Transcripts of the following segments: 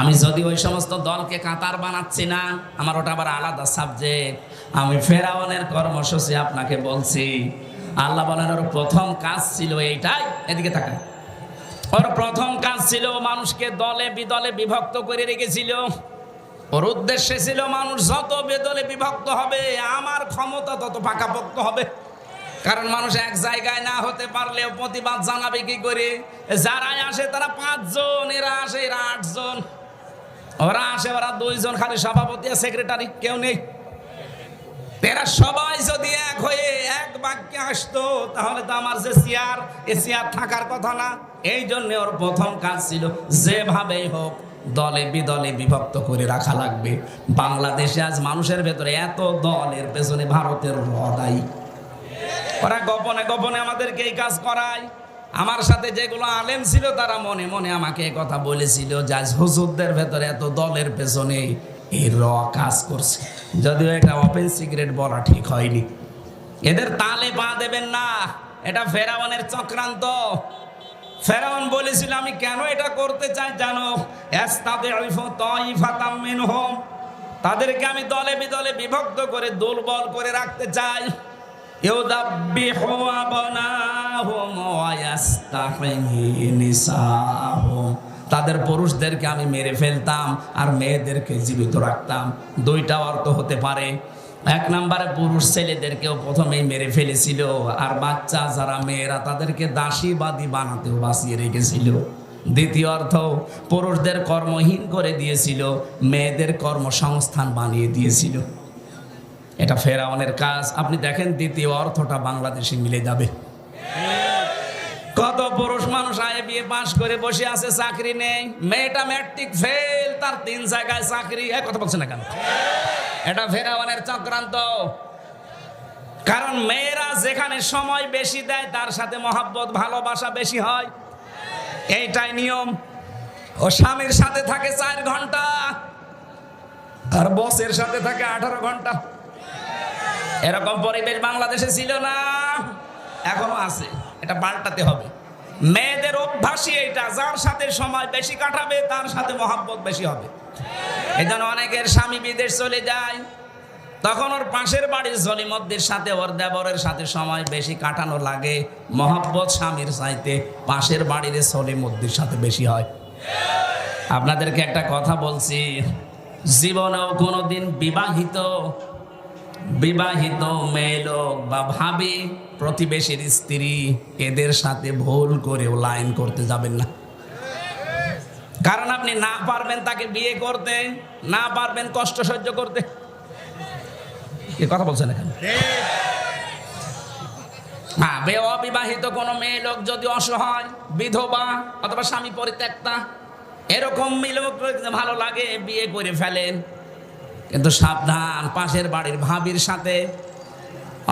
আমি যদি ওই সমস্ত দলকে কাতার বানাচ্ছি না, আমার ওটা আবার আলাদা সাবজেক্ট আমি ফেরাউনের কর্মসূচি আপনাকে বলছি। আল্লাহ বলেন, ওর প্রথম কাজ ছিল এইটাই। এদিকে তাকান। ওর প্রথম কাজ ছিল মানুষকে দলে বিদলে বিভক্ত করে রেখেছিল। ওর উদ্দেশ্য ছিল, মানুষ যত বেদলে বিভক্ত হবে, আমার ক্ষমতা তত পাকাপোক্ত হবে। কারণ মানুষ এক জায়গায় না হতে পারলেও প্রতিবাদ জানাবে কি করে? যারাই আসে তারা পাঁচজন, এরা আসে এরা আটজন। ওরা আসে ওরা দুইজন খালি সভাপতি আর সেক্রেটারি কেউ নেই। এরা সবাই যদি এক হয়ে এক বাক্যে আসতো, তাহলে তো আমার যে চেয়ার এ চেয়ার থাকার কথা না। এই জন্য ওর প্রথম কাজ ছিল যেভাবেই হোক দলে বিদলে বিভক্ত করে রাখা লাগবে। বাংলাদেশে আজ মানুষের ভেতরে এত দলের পেছনে ভারতের রদাই। ওরা গোপনে গোপনে আমাদেরকে এই কাজ করায়। আমার সাথে যেগুলো আলেম ছিল তারা মনে মনে আমাকে কথা বলেছিল যে হুজুরদের ভেতরে এত দলের পেছনে এই র কাজ করছে। যদিও এটা ওপেন সিগারেট বলা ঠিক হয়নি। এদের তালে পা দেবেন না, এটা ফেরাওয়ানের চক্রান্ত। ফেরাউন বলেছিল, আমি কেন এটা করতে চাই জানো? তাদেরকে আমি দলে বিদলে বিভক্ত করে দুর্বল করে রাখতে চাই। তাদের পুরুষদেরকে আমি মেরে ফেলতাম আর মেয়েদেরকে জীবিত রাখতাম। দুইটা অর্থ হতে পারে, এক নম্বরে পুরুষ ছেলেদেরকেও প্রথমেই মেরে ফেলেছিল আর বাচ্চা যারা মেয়েরা তাদেরকে দাসীবাদী বানাতেও বাঁচিয়ে রেখেছিল। দ্বিতীয় অর্থ, পুরুষদের কর্মহীন করে দিয়েছিল, মেয়েদের কর্মসংস্থান বানিয়ে দিয়েছিল। এটা ফেরাউনের কাজ। আপনি দেখেন দ্বিতীয় অর্থটা বাংলাদেশে মিলে যাবে। কত পুরুষ মানুষ আয়ে বিয়ে পাশ করে বসে আছে, চাকরি নেই। মেয়েটা ম্যাট্রিক ফেল, তার তিন জায়গায় চাকরি। এ কথা বলছে না কেন? এটা ফেরাওয়ানের চক্রান্ত। কারণ মেয়েরা যেখানে সময় বেশি দেয়, তার সাথে মহাব্বত, ভালোবাসা বেশি হয়। এইটাই নিয়ম। ও স্বামীর সাথে থাকে চার ঘণ্টা, আর বসের সাথে থাকে আঠারো ঘণ্টা। এরকম পরিবেশ বাংলাদেশে ছিল না, এখনও আছে, এটা পাল্টাতে হবে। মেয়েদের অভ্যাসই এটা যার সাথে সময় বেশি কাটাবে, তার সাথে মহাব্বত বেশি হবে। এই জন্য অনেকের স্বামী বিদেশ চলে যায়, তখন ওর পাশের বাড়ির জলিমদ্দির সাথে, ওর দেবরের সাথে সময় বেশি কাটানো লাগে। মহাব্বত স্বামীর চাইতে পাশের বাড়ির সলিমদ্দির সাথে বেশি হয়। আপনাদেরকে একটা কথা বলছি, জীবনেও কোনোদিন বিবাহিত বিবাহিত মেয়ে লোক বা ভাবি, প্রতিবেশীর স্ত্রী, এদের সাথে ভুল করেও লাইন করতে যাবেন না। কারণ আপনি না পারবেন তাকে বিয়ে করতে, না পারবেন কষ্ট সহ্য করতে। এ কথা বলছেন এখানে? হ্যাঁ বে অবিবাহিত কোনো মেয়ে লোক যদি অসহায়, বিধবা অথবা স্বামী পরিত্যক্তা, এরকম মেয়ে লোক ভালো লাগে, বিয়ে করে ফেলেন কিন্তু সাবধান, পাশের বাড়ির ভাবির সাথে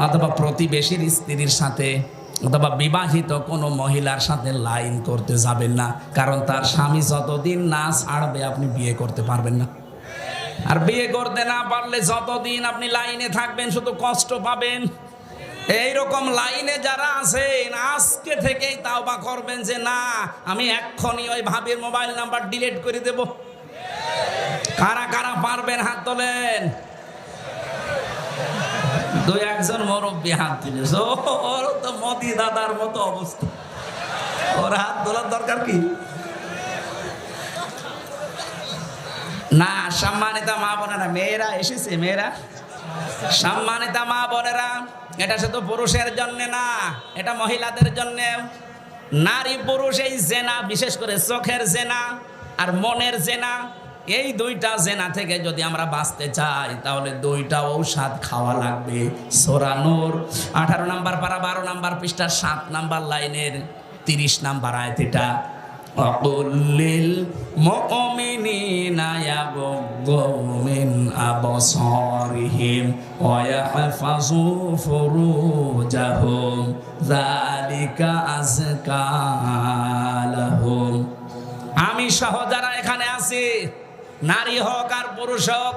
অথবা প্রতিবেশীর স্ত্রীর সাথে অথবা বিবাহিত কোনো মহিলার সাথে লাইন করতে যাবেন না, কারণ তার স্বামী যতদিন না ছাড়বে আপনি বিয়ে করতে পারবেন না। আর বিয়ে করতে না পারলে যতদিন আপনি লাইনে থাকবেন, শুধু কষ্ট পাবেন। এইরকম লাইনে যারা আছেন, আজকে থেকেই তাওবা করবেন যে, না, আমি এক্ষুনি ওই ভাবির মোবাইল নাম্বার ডিলিট করে দেব। কারা কারা পারবেন হাত তোলেন? দুই একজন মুরব্বী হাত তুলেছে ওর তো মতি দাদার মতো অবস্থা। ওর হাত তোলার দরকার কি? না, সম্মানিত মা বোনেরা, মেয়েরা এসেছে, মেয়েরা। সম্মানিত মা বোনেরা, এটা শুধু পুরুষের জন্য না, এটা মহিলাদের জন্য। নারী পুরুষ এই জেনা, বিশেষ করে চোখের জেনা আর মনের জেনা। এই দুইটা জেনা থেকে যদি আমরা বাঁচতে চাই, তাহলে দুইটা ঔষধ খাওয়া লাগবে। সোরানোর আঠারো নাম্বার পাড়া বারো নাম্বার পৃষ্ঠা, সাত নাম্বার লাইনের তিরিশ নাম্বার আয়তিটা অকুল্লিল আমি সহ যারা এখানে আছি নারী হোক আর পুরুষ হোক,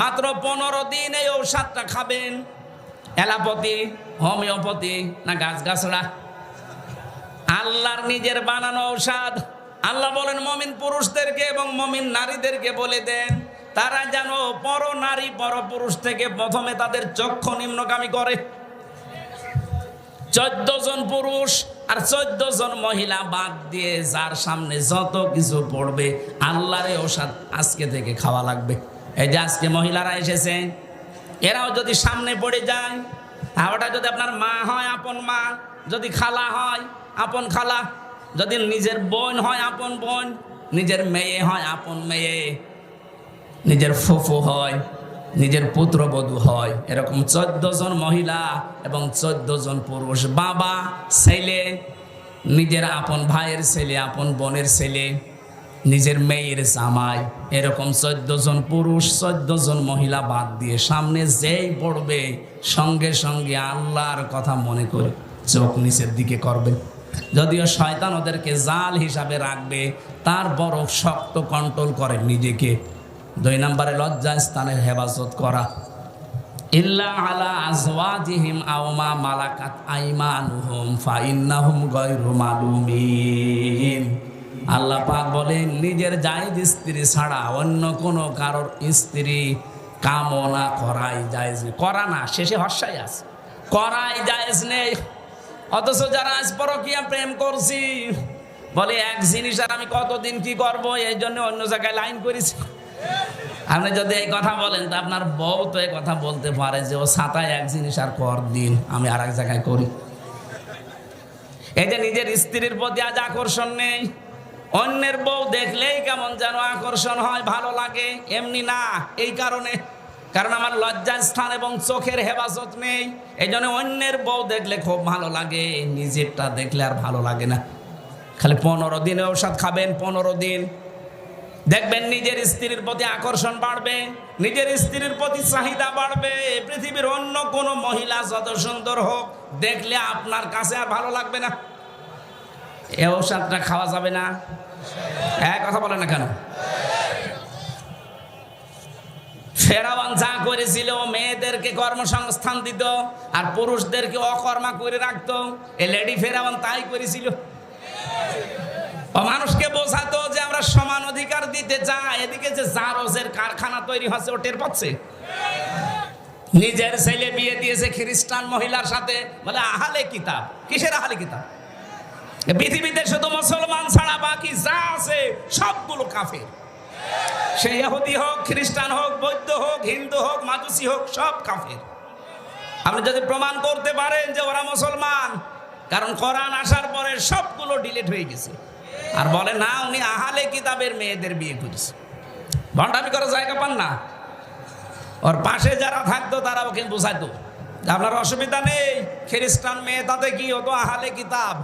মাত্র পনেরো দিন এই ঔষধটা খাবেন। এলাপতি, হোমিওপ্যাথি না গাছ গাছড়া আল্লাহর নিজের বানানো ঔষধ। আল্লাহ বলেন, মমিন পুরুষদেরকে এবং মমিন নারীদেরকে বলে দেন, তারা যেন পর নারী, পর পুরুষ থেকে প্রথমে তাদের চক্ষু নিম্নগামী করে। চোদ্দ জন পুরুষ আর চোদ্দ জন মহিলা বাদ দিয়ে যার সামনে যত কিছু পড়বে, আল্লাহরে ওষাদ আজকে থেকে খাওয়া লাগবে। এই যে আজকে মহিলারা এসেছে, এরাও যদি সামনে পড়ে যায় ওটা যদি আপনার মা হয়, আপন মা, যদি খালা হয়, আপন খালা, যদি নিজের বোন হয়, আপন বোন, নিজের মেয়ে হয়, আপন মেয়ে, নিজের ফুফু হয় নিজের পুত্রবধূ হয়। এরকম চোদ্দ জন মহিলা এবং চোদ্দ জন পুরুষ। বাবা, ছেলে, নিজের আপন ভাইয়ের ছেলে, আপন বোনের ছেলে, নিজের মেয়ের জামাই। এরকম চোদ্দ জন পুরুষ, চোদ্দ জন মহিলা বাদ দিয়ে সামনে যেই পড়বে, সঙ্গে সঙ্গে আল্লাহর কথা মনে করে চোখ নিচের দিকে করবে। যদিও শয়তান ওদেরকে জাল হিসাবে রাখবে, তার বড় শক্ত কন্ট্রোল করে নিজেকে। দুই নম্বরে লজ্জা স্থানের হেফাজত করা। ইল্লা আলা আজওয়াজিহিম আও মা মালাকাত আইমানুহুম ফাইন্নাহুম গায়রু মালুমিন। আল্লাহ পাক বলেন, নিজের জায়েজ স্ত্রী ছাড়া অন্য কোনো কারোর স্ত্রী কামনা করাই জায়েজ নেই। করা না, শেষে হর্ষাই আছে। করাই জায়েজ নেই। অথচ যারা আজ পরকিয়া প্রেম করছি, বলে এক জিনিস আর আমি কতদিন কি করব, এই জন্য অন্য জায়গায় লাইন করেছি। আপনি যদি এই কথা বলেন, তো আপনার বউ তো এই কথা বলতে পারে যে ও সাতায় এক জিনিস আর কর দিন, আমি আর এক জায়গায় করি। এই যে নিজের স্ত্রীর প্রতি আজ আকর্ষণ নেই, অন্যের বউ দেখলেই কেমন যেন আকর্ষণ হয়, ভালো লাগে, এমনি না, এই কারণে। কারণ আমার লজ্জার স্থান এবং চোখের হেফাজত নেই, এই জন্য অন্যের বউ দেখলে খুব ভালো লাগে, নিজেরটা দেখলে আর ভালো লাগে না। খালি পনেরো দিনে ঔষধ খাবেন, পনেরো দিন। দেখবেন নিজের স্ত্রীর প্রতি আকর্ষণ বাড়বে, নিজের স্ত্রীর প্রতি চাহিদা বাড়বে। পৃথিবীর অন্য কোনো মহিলা যত সুন্দর হোক, দেখলে আপনার কাছে আর ভালো লাগবে না। এ ঔষধটা খাওয়া যাবে না। এক কথা বলে না কেন? ফেরাওয়ান যা করেছিল, মেয়েদেরকে কর্মসংস্থান দিত আর পুরুষদেরকে অকর্মা করে রাখতো। এ লেডি ফেরাওয়ান তাই করেছিল। মানুষকে বোঝাতো আমরা সমান অধিকার দিতে চাই। এদিকে যে জারজের কারখানা তৈরি হচ্ছে, ও টের পাচ্ছে? নিজের ছেলে বিয়ে দিয়েছে খ্রিস্টান মহিলার সাথে। বলে, আহালে কিতাব। কিসের আহালে কিতাব? পৃথিবীতে শুধু মুসলমান ছাড়া বাকি যা আছে, সবগুলো কাফের। সে ইহুদি হোক, খ্রিস্টান হোক, বৌদ্ধ হোক, হিন্দু হোক, মাদুসি হোক, সব কাফের। আপনি যদি প্রমাণ করতে পারেন যে ওরা মুসলমান, কারণ কোরআন আসার পরে সবগুলো ডিলিট হয়ে গেছে। আর বলে, না, উনি আহালে কিতাবের মেয়েদের বিয়ে করেছে। ভণ্ডামি করার জায়গা পান না। ওর পাশে যারা থাকতো তারা ওকে বোঝাইতো আপনার অসুবিধা নেই, খ্রিস্টান মেয়ে, তাতে কি? হতো আহালে কিতাব।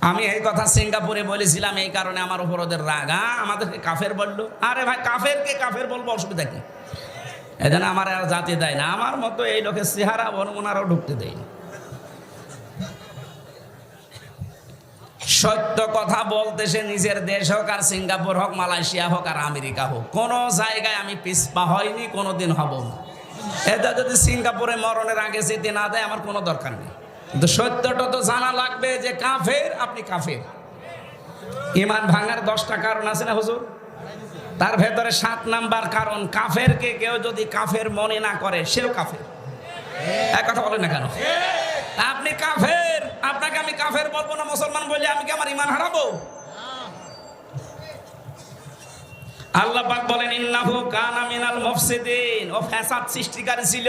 আমি এই কথা সিঙ্গাপুরে বলেছিলাম, এই কারণে আমার উপর ওদের রাগ। হ্যাঁ আমাদেরকে কাফের বলল। আরে ভাই, কাফেরকে কাফের বলব, অসুবিধা কি? এই জন্য আমার আর জাতি দেয় না। আমার মতো এই লোকের চেহারা বর্মনারও ঢুকতে দেয় না সত্য কথা বলতে সে নিজের দেশ হোক আর সিঙ্গাপুর হোক, মালয়েশিয়া হোক আর আমেরিকা হোক, কোনো জায়গায় আমি পিসপা হয়নি, কোনোদিন হব না। এটা যদি সিঙ্গাপুরে মরণের আগে যেতে না দেয়, আমার কোনো দরকার নেই। কিন্তু সত্যটা তো জানা লাগবে যে কাফের, আপনি কাফের। ইমান ভাঙার দশটা কারণ আছে না হুজুর? তার ভেতরে সাত নাম্বার কারণ, কাফেরকে কেউ যদি কাফের মনে না করে, সেও কাফের। এক কথা বলেন না কেন? আপনি কাফের। আপনাকে আমি কাফের বলব না, মুসলমান বলে আমি কি আমার ইমান হারাবো? আল্লাহ বলেন, ইন্নাহু কানা মিনাল মুফসিদিন। ও ফ্যাসাদ সৃষ্টিকারী ছিল।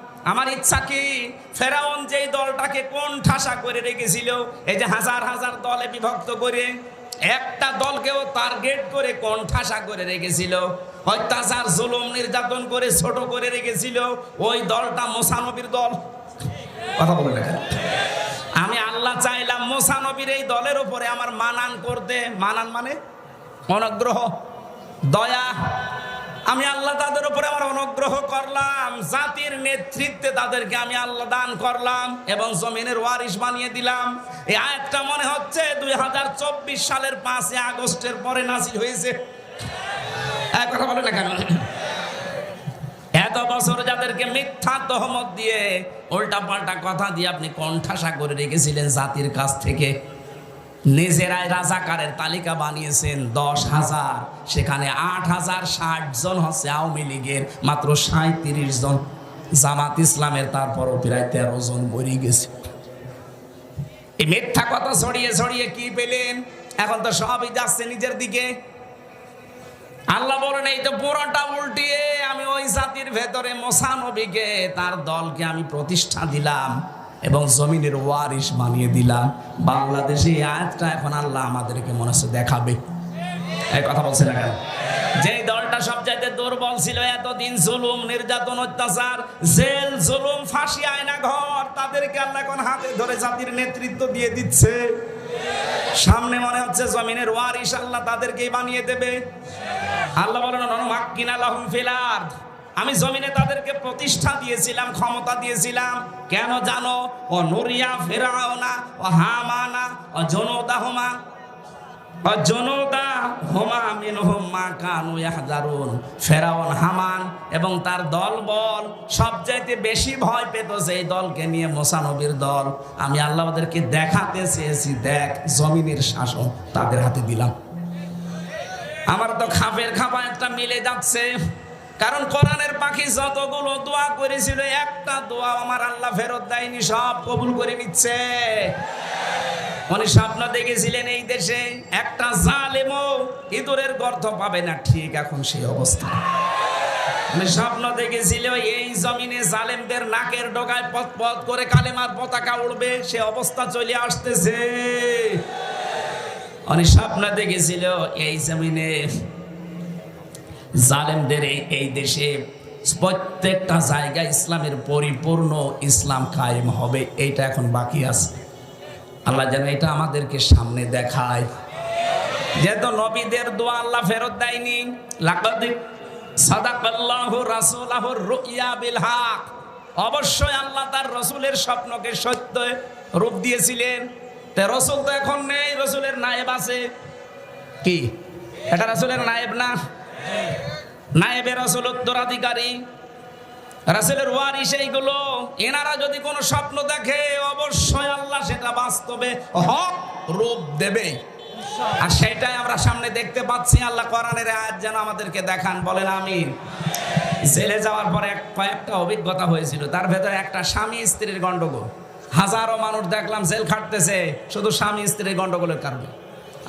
আমার ইচ্ছা কি? ফেরাউন যেই দলটাকে কোন ঠাসা করে রেখেছিল, এই যে হাজার হাজার দলে বিভক্ত করে একটা দলকেও টার্গেট করে কোন ঠাসা করে রেখেছিল, অত্যাচার, জুলুম, নির্যাতন করে ছোট করে রেখেছিল, ওই দলটা মোসানবির দল। কথা বলে আমি আল্লাহ চাইলাম মোসানবির এই দলের উপরে আমার মানান করতে। মানান মানে? অনুগ্রহ, দয়া। আমি আল্লাহ তাদের উপরে করলাম, জাতির নেতৃত্বে তাদেরকে আমি আল্লাহ দান করলাম এবং জমিনের ওয়ারিশ বানিয়ে দিলাম। এই আয়াতটা মনে হচ্ছে দুই হাজার চব্বিশ সালের পাঁচই আগস্টের পরে নাসিল হয়েছে। কথা বলে না কেন? এত বছর যাদেরকে মিথ্যা তহমত দিয়ে উল্টা পাল্টা কথা দিয়ে আপনি কণ্ঠাসা করে রেখেছিলেন জাতির কাছ থেকে। নিজেরাই রাজাকারের তালিকা বানিয়েছেন দশ হাজার। সেখানে আট হাজার ষাট জন হচ্ছে আওয়ামী লীগের, মাত্র সাঁত্রিশ জন জামাত ইসলামের, তারপরও প্রায় তেরো জন মরে গেছে। এই মিথ্যা কথা ছড়িয়ে ছড়িয়ে কি পেলেন? এখন তো সবই যাচ্ছে নিজের দিকে। আল্লাহ বলেন, এই তো পুরোটা উল্টিয়ে আমি ওই জাতির ভেতরে মোসানবীকে, তার দলকে আমি প্রতিষ্ঠা দিলাম। এবং জমিনের ওয়ারিশ বানিয়ে দিলাম। বাংলাদেশে আয়াতটা এখন আল্লাহ আমাদেরকে মনে হচ্ছে দেখাবে। এই কথা বলছে না কেন? যে দলটা সবচাইতে দুর্বল ছিল, এতদিন জুলুম, নির্যাতন, অত্যাচার, জেল, জুলুম, ফাঁসি, আয়না ঘর, তাদেরকে আল্লাহ এখন হাতে ধরে জাতির নেতৃত্ব দিয়ে দিচ্ছে। সামনে মনে হচ্ছে জমিনের ওয়ারিশ আল্লাহ তাদেরকেই বানিয়ে দেবে। আল্লাহ বলেন মাক্কিন আলাহুম ফিল আরদ। আমি জমিনে তাদেরকে প্রতিষ্ঠা দিয়েছিলাম, ক্ষমতা দিয়েছিলাম। কেন জানো? ও নুরিয়া ফেরাওনা ও হামানা, ও জনদাহমা। ও জনদা হোমা মিনহুম মা কানু ইয়াহজারুন ফেরাউন, হামান এবং তার দল বল সবচাইতে বেশি ভয় পেত সেই দলকে নিয়ে মোসানবীর দল। আমি আল্লাহ ওদেরকে দেখাতে চেয়েছি, দেখ, জমিনের শাসন তাদের হাতে দিলাম। আমার তো খাপের খাপা একটা মিলে যাচ্ছে। কারণ কোরআনের পাখি যতগুলো দোয়া করেছিল, একটা দোয়া আমার আল্লাহ ফেরত দেয়নি, সব কবুল করে নিচ্ছে। উনি স্বপ্ন দেখেছিলেন এই দেশে, একটা জালেমও ইঁদুরের গর্ত পাবে না, ঠিক এখন সেই অবস্থা। উনি স্বপ্ন দেখেছিল, এই জমিনে জালেমদের নাকের ডগায় পথ পথ করে কালেমার পতাকা উড়বে, সে অবস্থা চলে আসতেছে। অনেক স্বপ্ন দেখেছিল, এই জমিনে জালেমদের এই- দেশে প্রত্যেকটা জায়গায় ইসলামের পরিপূর্ণ ইসলাম কায়েম হবে, এইটা এখন বাকি আছে। আল্লাহ যেন এটা আমাদেরকে সামনে দেখায়। যেহেতু নবীদের দোয়া আল্লাহ ফেরত দেয়নি, লাকাদ সাদাকাল্লাহু রাসূলাহুর রুইয়া বিল হক। অবশ্যই আল্লাহ তার রসুলের স্বপ্নকে সত্য রূপ দিয়েছিলেন। তে রসুল তো এখন নেই, রসুলের নায়েব আছে। কি? এটা রসুলের নায়েব না? নায়েবের রসুল উত্তরাধিকারী, রাসেলের ওয়ারিস এইগুলো, এনারা যদি কোনো স্বপ্ন দেখে, অবশ্যই আল্লাহ সেটা বাস্তবে হক রূপ দেবে। আর সেটাই আমরা সামনে দেখতে পাচ্ছি, আল্লাহ কোরআনের আয়াত যেন আমাদেরকে দেখান, বলেন আমিন। জেলে যাওয়ার পরে এক, কয়েকটা অভিজ্ঞতা হয়েছিল, তার ভেতরে একটা স্বামী স্ত্রীর গন্ডগোল হাজারো মানুষ দেখলাম জেল খাটতেছে, শুধু স্বামী স্ত্রীর গন্ডগোলের কারণে।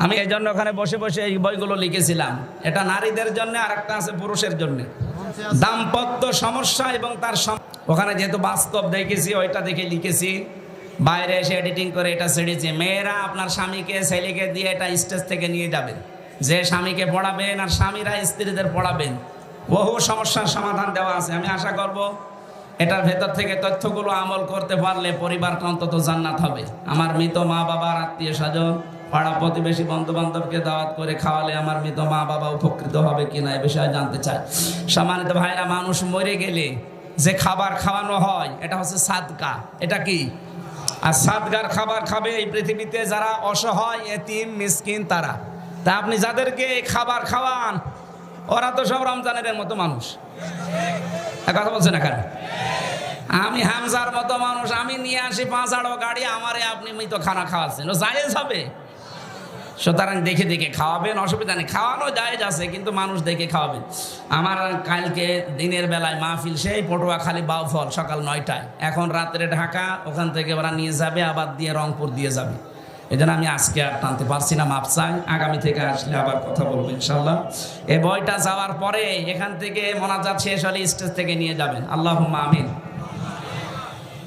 আমি এই জন্য ওখানে বসে বসে এই বইগুলো লিখেছিলাম। এটা নারীদের জন্য আর একটা আছে পুরুষের জন্য। দাম্পত্য সমস্যা এবং তার ওখানে যেহেতু বাস্তব দেখেছি, ওইটা দেখে লিখেছি। বাইরে এসে এডিটিং করে এটা ছেড়েছি। মেয়েরা আপনার স্বামীকে, ছেলেকে দিয়ে এটা স্টেজ থেকে নিয়ে যাবেন যে স্বামীকে পড়াবেন আর স্বামীরা স্ত্রীদের পড়াবেন। বহু সমস্যার সমাধান দেওয়া আছে। আমি আশা করব এটার ভেতর থেকে তথ্যগুলো আমল করতে পারলে পরিবারটা অন্তত জান্নাত হবে। আমার মৃত মা বাবার আত্মীয় স্বজন পাড়া প্রতিবেশী বন্ধু বান্ধবকে দাওয়াত করে খাওয়ালে আমার মৃত মা বাবা উপকৃত হবে কিনা এ বিষয়ে জানতে চাই। সম্মানিত ভাইরা মানুষ মরে গেলে যে খাবার খাওয়ানো হয়, এটা হচ্ছে সাদকা। এটা কি? আর সাদগার খাবার খাবে এই পৃথিবীতে যারা অসহায়, এতিম, মিসকিন তারা। তা আপনি যাদেরকে খাবার খাওয়ান, ওরা তো সব রমজানের মতো মানুষ। কথা বলছেন এখানে আমি হামজার মতো মানুষ, আমি নিয়ে আসি পাঁচ আড়ো গাড়ি, আমারে আপনি মৃত খানা খাওয়াচ্ছেন। ও জায়েজ হবে? সুতরাং দেখে দেখে খাওয়াবেন, অসুবিধা নেই। খাওয়ানো যায় আছে, কিন্তু মানুষ দেখে খাওয়াবেন আমার কালকে দিনের বেলায় মাহফিল, সেই পটুয়াখালী বাউফল সকাল নয়টায়। এখন রাত্রে ঢাকা, ওখান থেকে ওরা নিয়ে যাবে, আবার দিয়ে রংপুর দিয়ে যাবে। এই জন্য আমি আজকে আর টানতে পারছি না, মাপ চাই। আগামী থেকে আসলে আবার কথা বলব ইনশাল্লাহ এই বইটা যাওয়ার পরে এখান থেকে মোনাজাত শেষ হলে স্টেজ থেকে নিয়ে যাবেন। আল্লাহ আমিন।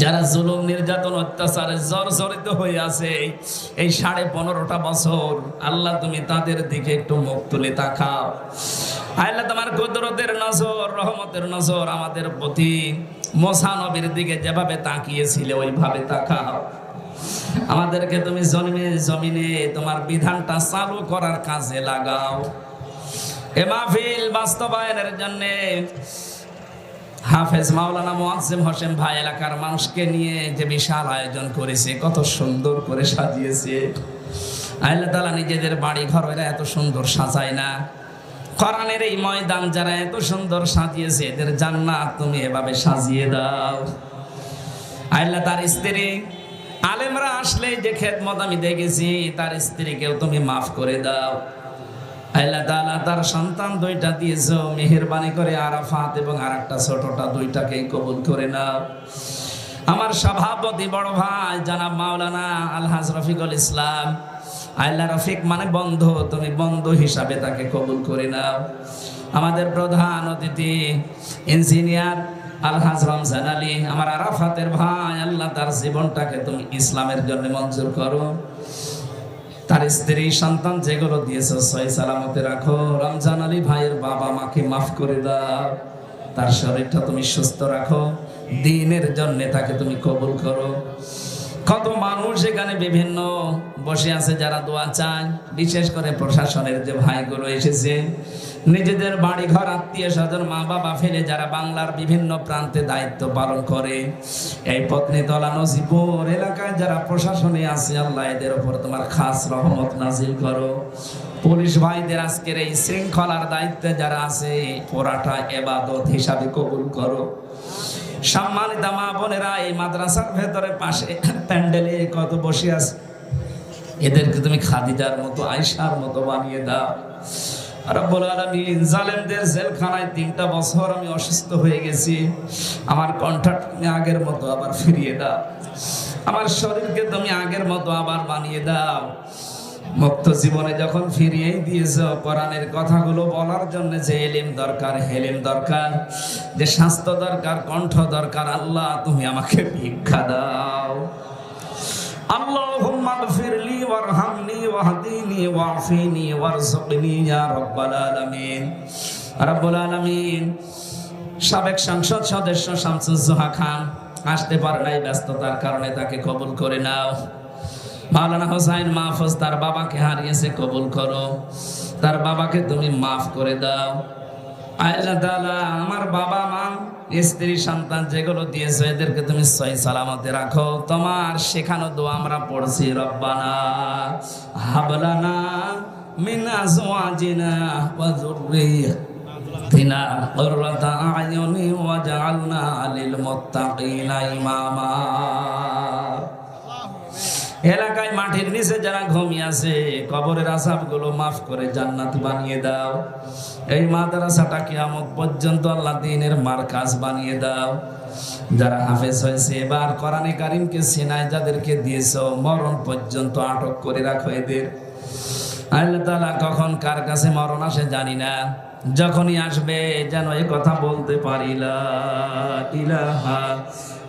যারা জুলুম, নির্যাতন, অত্যাচারে জর্জরিত হয়ে আছে, এই সাড়ে পনেরোটা বছর আল্লাহ তুমি তাদের দিকে একটু মুখ তুলে তাকাও। আল্লাহ তোমার কুদরতের নজর, রহমতের নজর আমাদের প্রতি মোসানবীর দিকে যেভাবে তাকিয়েছিলে, ওইভাবে তাকাও। আমাদেরকে তুমি জন্মে জমিনে তোমার বিধানটা চালু করার কাজে লাগাও। এ মাহফিল বাস্তবায়নের জন্যে হাফেজ মাওলানা মোয়াজ্জেম হোসেন ভাই এলাকার মানুষকে নিয়ে যে বিশাল আয়োজন করেছে, কত সুন্দর করে সাজিয়েছে। আল্লাহ তালা নিজেদের বাড়ি ঘর এরা এত সুন্দর সাজায় না। কোরআনের এই ময়দান যারা এত সুন্দর সাজিয়েছে, এদের জান্নাত তুমি এভাবে সাজিয়ে দাও। আল্লাহ তার স্ত্রী আলেমরা আসলে যে খেদমত আমি দেখেছি, তার স্ত্রীকেও তুমি মাফ করে দাও। আল্লাহ তাআলা তার সন্তান দুইটা দিয়েছ, মেহেরবানি করে আরাফাত এবং আরেকটা ছোটটা দুইটাকেই কবুল করে নাও। আমার সভাপতি বড় ভাই, জানাব মাওলানা আলহাজ রফিকুল ইসলাম। আল্লাহ রফিক মানে বন্ধু, তুমি বন্ধু হিসাবে তাকে কবুল করে নাও। আমাদের প্রধান অতিথি, ইঞ্জিনিয়ার আলহাজ রমজান আলী, আমার আরাফাতের ভাই, আল্লাহ তার জীবনটাকে তুমি ইসলামের জন্য মঞ্জুর করো। তার স্ত্রী সন্তান যেগুলো দিয়েছে, সহি সালামতে রাখো। রমজান আলী ভাইয়ের বাবা মাকে মাফ করে দাও। তার শরীরটা তুমি সুস্থ রাখো। দিনের জন্য তাকে তুমি কবুল করো। কত মানুষ এখানে বিভিন্ন বসে আছে যারা দোয়া চায়। বিশেষ করে প্রশাসনের যে ভাইগুলো এসেছে নিজেদের বাড়ি ঘর আত্মীয় স্বজন, মা বাবা ফেলে যারা বাংলার বিভিন্ন প্রান্তে দায়িত্ব পালন করে। এই পত্নী তলা নজিপুর এলাকায় যারা প্রশাসনে আছে, আল্লাহ এদের উপর তোমার খাস রহমত নাজিল করো। পুলিশ ভাইদের আজকের এই শৃঙ্খলার দায়িত্বে যারা আছে, পোড়াটা এবাদত হিসাবে কবুল করো। সম্মানিত মা বোনেরা, এই মাদ্রাসার ভেতরে পাশে প্যান্ডেলে কত বসে আছে? এদেরকে তুমি খাদিজার মতো আয়সার মতো বানিয়ে দাও। রব্বুল জালেমদের জেলখানায় তিনটা বছর আমি অসুস্থ হয়ে গেছি। আমার তুমি আগের মতো আবার ফিরিয়ে দাও। আমার শরীরকে তুমি আগের মতো আবার বানিয়ে দাও। মুক্ত জীবনে যখন ফিরিয়ে দিয়েছ, কোরআনের কথাগুলো বলার জন্য যে এলিম দরকার, হেলেম দরকার, যে স্বাস্থ্য দরকার, কণ্ঠ দরকার, আল্লাহ তুমি আমাকে ভিক্ষা দাও। আল্লাহ ফিরলি ওয়ারহাম واهدني واعفني وارزقني يا رب العالمين رب العالمين সাবেক সংসদ সদস্য শামসুজ্জোহা খান আসতে পারে নাই ব্যস্ততার কারণে তাকে কবুল করে নাও মাওলানা হোসাইন মাহফুজ তার বাবাকে হারিয়েছে কবুল করো তার বাবাকে তুমি মাফ করে দাও আল্লাহ তাআলা আমার বাবা, মা, স্ত্রী, সন্তান যেগুলো দিয়েছ, এদেরকে তুমি সহি সালামতে রাখো। তোমার শেখানো দোয়া আমরা পড়ছি, রব্বানা হাবলানা মিন আজওয়াজিনা ওয়া যুররিয়াতিনা কুররাতা আয়ুনি ইমামা। এলাকায় মাটির নিচে যারা ঘুমিয়ে আছে, কবরের আসাবগুলো মাফ করে জান্নাত বানিয়ে দাও। এই মাদ্রাসাটা কিয়ামত পর্যন্ত আল্লাহ দিনের মার্কাজ বানিয়ে দাও। যারা হাফেজ হয়েছে, এবার কোরআনে কারিমকে সেনায় যাদেরকে দিয়েছ, মরণ পর্যন্ত আটক করে রাখো এদের। আল্লাহ তাআলা কখন কার কাছে মরণ আসে জানি না। যখনই আসবে, যেন এই কথা বলতে পারিলা ইলাহা